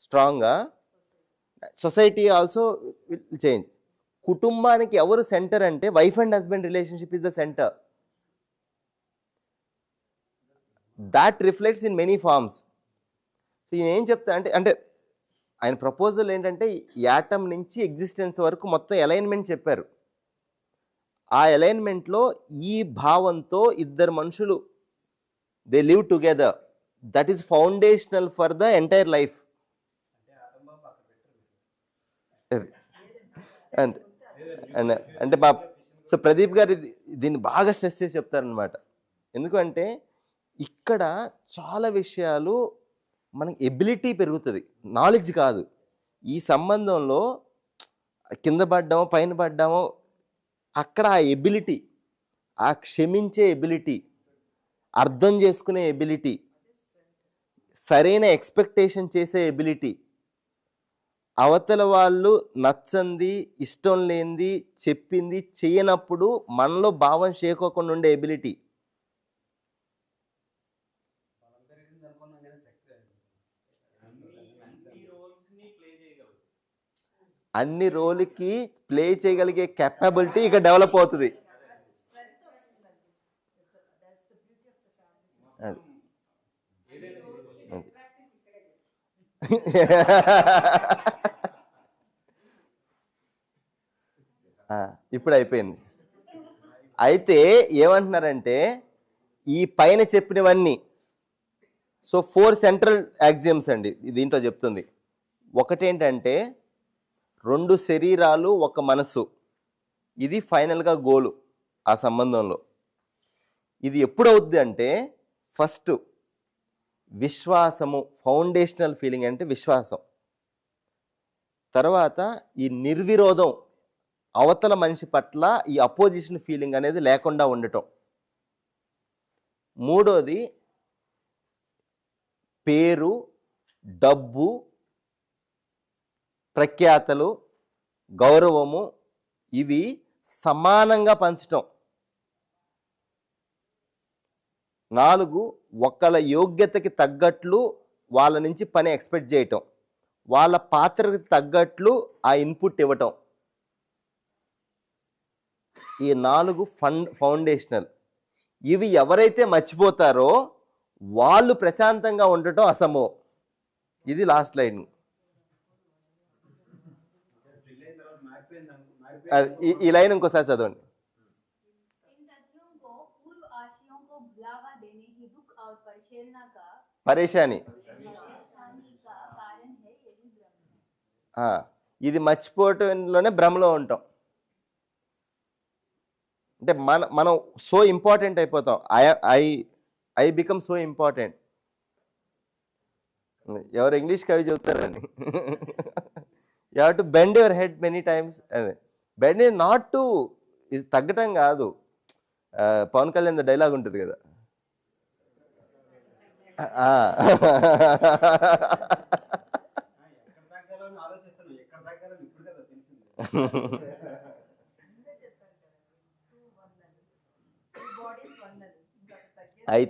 స్ట్రాంగ్గా society also will change కుటుంబానికి ఎవరు సెంటర్ అంటే wife and husband relationship is the centre that reflects in many forms so ఈయన ఏం చెప్తా అంటే అంటే ఆయన ప్రపోజల్ ఏంటంటే యాటమ్ నుంచి ఎగ్జిస్టెన్స్ వరకు మొత్తం అలైన్మెంట్ చెప్పారు. ఆ అలైన్మెంట్లో ఈ భావంతో ఇద్దరు మనుషులు they live together that is foundational for the entire life and అంటే మా సో ప్రదీప్ గారు ఇది- దీన్ని బాగా స్ట్రెస్ చేసి చెప్తారనమాట ఎందుకంటే ఇక్కడ చాలా విషయాలు మనకి ఎబిలిటీ పెరుగుతుంది. నాలెడ్జ్ కాదు. ఈ సంబంధంలో కింద పడ్డామో పైన పడ్డామో అక్కడ ఆ ఎబిలిటీ ఆ క్షమించే ఎబిలిటీ అర్థం చేసుకునే ఎబిలిటీ సరైన ఎక్స్పెక్టేషన్ చేసే ఎబిలిటీ అవతల వాళ్ళు నచ్చంది ఇష్టం లేనిది చెప్పింది చేయనప్పుడు మనలో భావం చేకోకుండా ఉండే ఎబిలిటీ అన్ని రోల్కి ప్లే చేయగలిగే కెపబిలిటీ ఇక డెవలప్ అవుతుంది అది. అది. ఇప్పుడు అయిపోయింది. అయితే ఏమంటున్నారంటే ఈ పైన చెప్పినవన్నీ సో ఫోర్ సెంట్రల్ యాక్సియమ్స్ అండి దీంట్లో చెప్తుంది. ఒకటేంటంటే రెండు శరీరాలు ఒక మనసు ఇది ఫైనల్గా గోలు ఆ సంబంధంలో. ఇది ఎప్పుడవుద్ది అంటే ఫస్ట్ విశ్వాసము ఫౌండేషనల్ ఫీలింగ్ అంటే విశ్వాసం. తర్వాత ఈ నిర్విరోధం అవతల మనిషి పట్ల ఈ అపోజిషన్ ఫీలింగ్ అనేది లేకుండా ఉండటం. మూడోది పేరు డబ్బు ప్రఖ్యాతలు గౌరవము ఇవి సమానంగా పంచటం. నాలుగు ఒకళ్ళ యోగ్యతకి తగ్గట్లు వాళ్ళ నుంచి పని ఎక్స్పెక్ట్ చేయటం. వాళ్ళ పాత్రకి తగ్గట్లు ఆ ఇన్పుట్ ఇవ్వటం. ఈ నాలుగు ఫండ్ ఫౌండేషనల్. ఇవి ఎవరైతే మర్చిపోతారో వాళ్ళు ప్రశాంతంగా ఉండటం అసమో. ఇది లాస్ట్ లైన్. ఈ- ఈ లైన్ ఇంకోసారి చదవండి. इन तथ्यों को पूर्व आशयों को बुलावा देने ही दुख और परिशेलना का పరేషాని परेशानी का कारण है यही भ्रम है ఆ, ఇది మర్చిపోవటంలోనే భ్రమలో ఉంటాం అంటే మన మనం సో ఇంపార్టెంట్ అయిపోతాం I I I become so important ఎవరు ఇంగ్లీష్ కవి చెప్తారని you have to bend your head many times అదే బెండ్ ఇస్ నాట్ టు ఇది తగ్గటం కాదు ఆ, పవన్ కళ్యాణ్ డైలాగ్ ఉంటుంది కదా. ఆ. ఎక్కడ